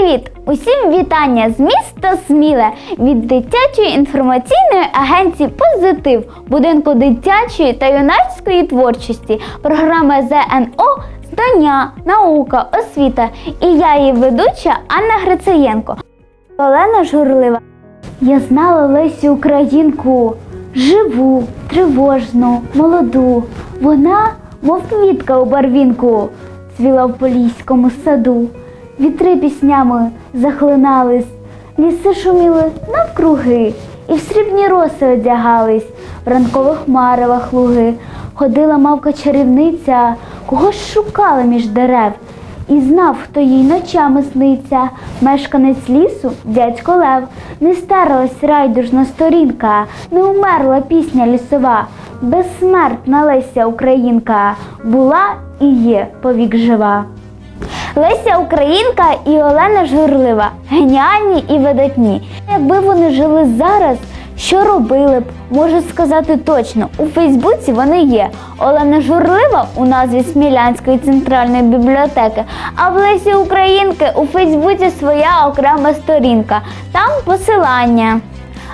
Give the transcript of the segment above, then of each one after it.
Привіт! Усім вітання з міста Сміле від дитячої інформаційної агенції Позитив, будинку дитячої та юнацької творчості, програми ЗНО Знання, наука, освіта. І я її ведуча Анна Грицаєнко. Олена Журлива. Я знала Лесю Українку, живу, тривожну, молоду. Вона, мов квітка у барвінку, цвіла в поліському саду. Вітри піснями захлинались, ліси шуміли навкруги, і в срібні роси одягались, в ранкових маревах луги. Ходила мавка чарівниця, когось шукала між дерев. І знав, хто їй ночами сниться, мешканець лісу, дядько Лев, не старилась райдужна сторінка, не умерла пісня лісова, безсмертна Леся Українка, була і є повік жива. Леся Українка і Олена Журлива геніальні і видатні. Якби вони жили зараз, що робили б, можу сказати точно. У Фейсбуці вони є. Олена Журлива у назві Смілянської центральної бібліотеки, а в Лесі Українки у Фейсбуці своя окрема сторінка. Там посилання.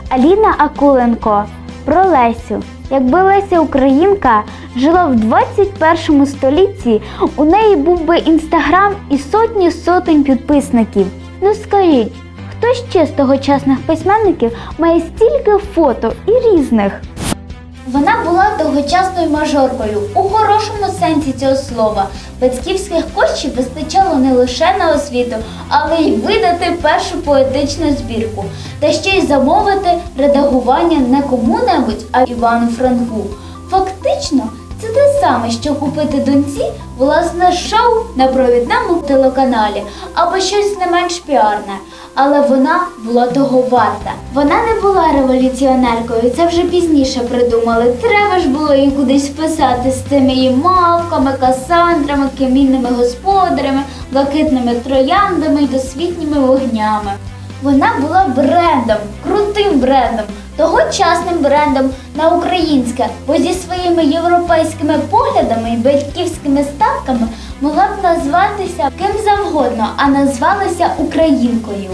Аліна Акуленко про Лесю. Якби Леся Українка жила в 21 столітті, у неї був би інстаграм і сотні сотень підписників. Ну скажіть, хто ще з тогочасних письменників має стільки фото і різних? Вона була тогочасною мажоркою у хорошому сенсі цього слова. Батьківських коштів вистачало не лише на освіту, але й видати першу поетичну збірку, та ще й замовити редагування не кому-небудь, а Івану Франку. Фактично, це те саме, що купити доньці власне шоу на провідному телеканалі або щось не менш піарне. Але вона була того варта. Вона не була революціонеркою, це вже пізніше придумали. Треба ж було її кудись вписати з цими її мавками, касандрами, камінними господарями, блакитними трояндами і досвітніми вогнями. Вона була брендом, крутим брендом, тогочасним брендом на українське, бо зі своїми європейськими поглядами і батьківськими ставками могла б назватися ким завгодно, а назвалася українкою.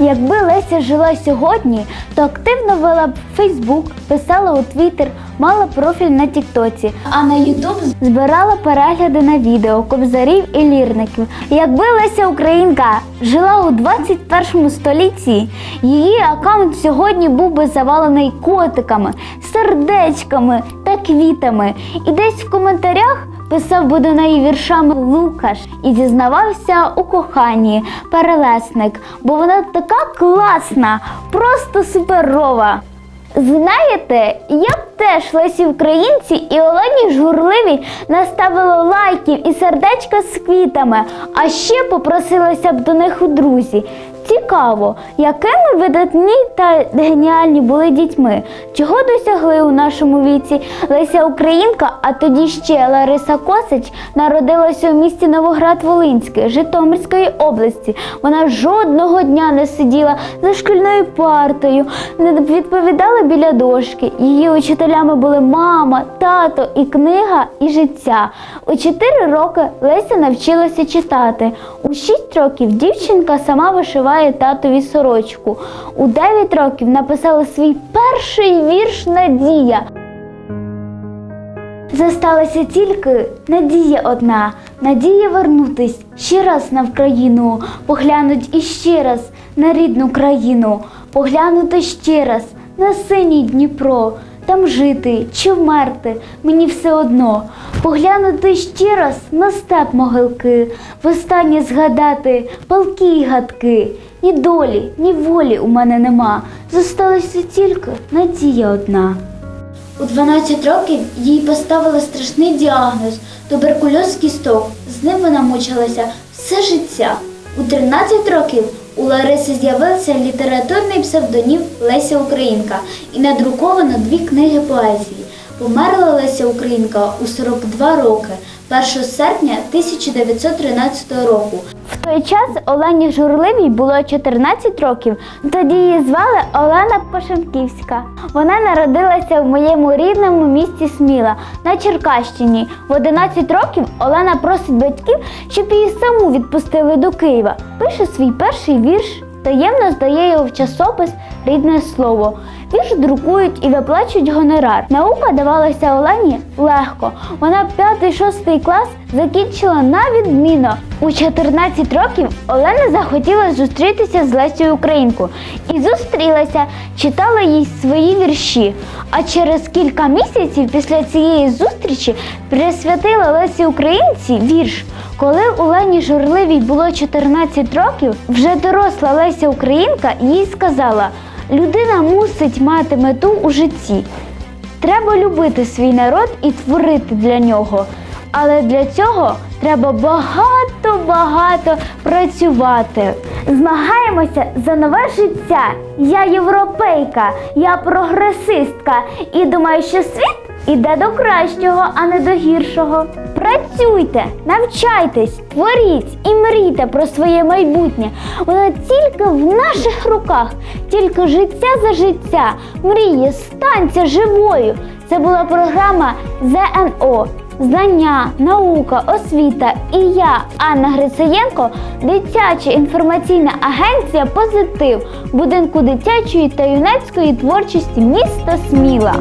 Якби Леся жила сьогодні, то активно вела б Фейсбук, писала у Твіттер, мала профіль на Тіктоці, а на Ютуб збирала перегляди на відео, кобзарів і лірників. Якби Леся Українка жила у 21 столітті, її аккаунт сьогодні був би завалений котиками, сердечками та квітами. І десь в коментарях писав би до неї віршами Лукаш і зізнавався у коханні перелесник, бо вона така класна, просто суперова. Знаєте, я б теж Лесі Українці і Олені Жгурливій наставила лайків і сердечка з квітами, а ще попросилася б до них у друзі. Цікаво, якими видатні та геніальні були дітьми, чого досягли у нашому віці Леся Українка, а тоді ще Лариса Косич народилася у місті Новоград-Волинський Житомирської області. Вона жодного дня не сиділа за шкільною партою, не відповідала біля дошки. Її учителями були мама, тато і книга, і життя. У 4 роки Леся навчилася читати. У 6 років дівчинка сама вишиває татові сорочку. У 9 років написала свій перший вірш Надія. Зосталася тільки надія одна, надія вернутись ще раз на Вкраїну, поглянуть іще раз на рідну країну, поглянути ще раз на синій Дніпро, там жити чи вмерти, мені все одно, поглянути ще раз на степ могилки, востаннє згадати палки й гадки. Ні долі, ні волі у мене нема. Зосталася тільки надія одна. У 12 років їй поставили страшний діагноз туберкульоз кісток. З ним вона мучилася все життя. У 13 років у Лариси з'явився літературний псевдонім Леся Українка і надруковано дві книги поезії. Померла Леся Українка у 42 роки. 1 серпня 1913 року. В той час Олені Журливій було 14 років. Тоді її звали Олена Пошенківська. Вона народилася в моєму рідному місті Сміла на Черкащині. В 11 років Олена просить батьків, щоб її саму відпустили до Києва. Пише свій перший вірш. Таємно здає його в часопис рідне слово. Вірш друкують і виплачують гонорар. Наука давалася Олені легко. Вона 5-6 клас закінчила на відмінно. У 14 років Олена захотіла зустрітися з Лесією Українку і зустрілася, читала їй свої вірші. А через кілька місяців після цієї зустрічі присвятила Лесі Українці вірш. Коли у Лені Журливій було 14 років, вже доросла Леся Українка їй сказала: людина мусить мати мету у житті. Треба любити свій народ і творити для нього. Але для цього треба багато-багато працювати. Змагаємося за нове життя. Я європейка, я прогресистка і думаю, що світ іде до кращого, а не до гіршого. Працюйте, навчайтесь, творіть і мрійте про своє майбутнє. Воно тільки в наших руках, тільки життя за життя. Мрії, станьте живою. Це була програма ЗНО. Знання, наука, освіта і я, Анна Грицеєнко, дитяча інформаційна агенція Позитив будинку дитячої та юнацької творчості міста Сміла.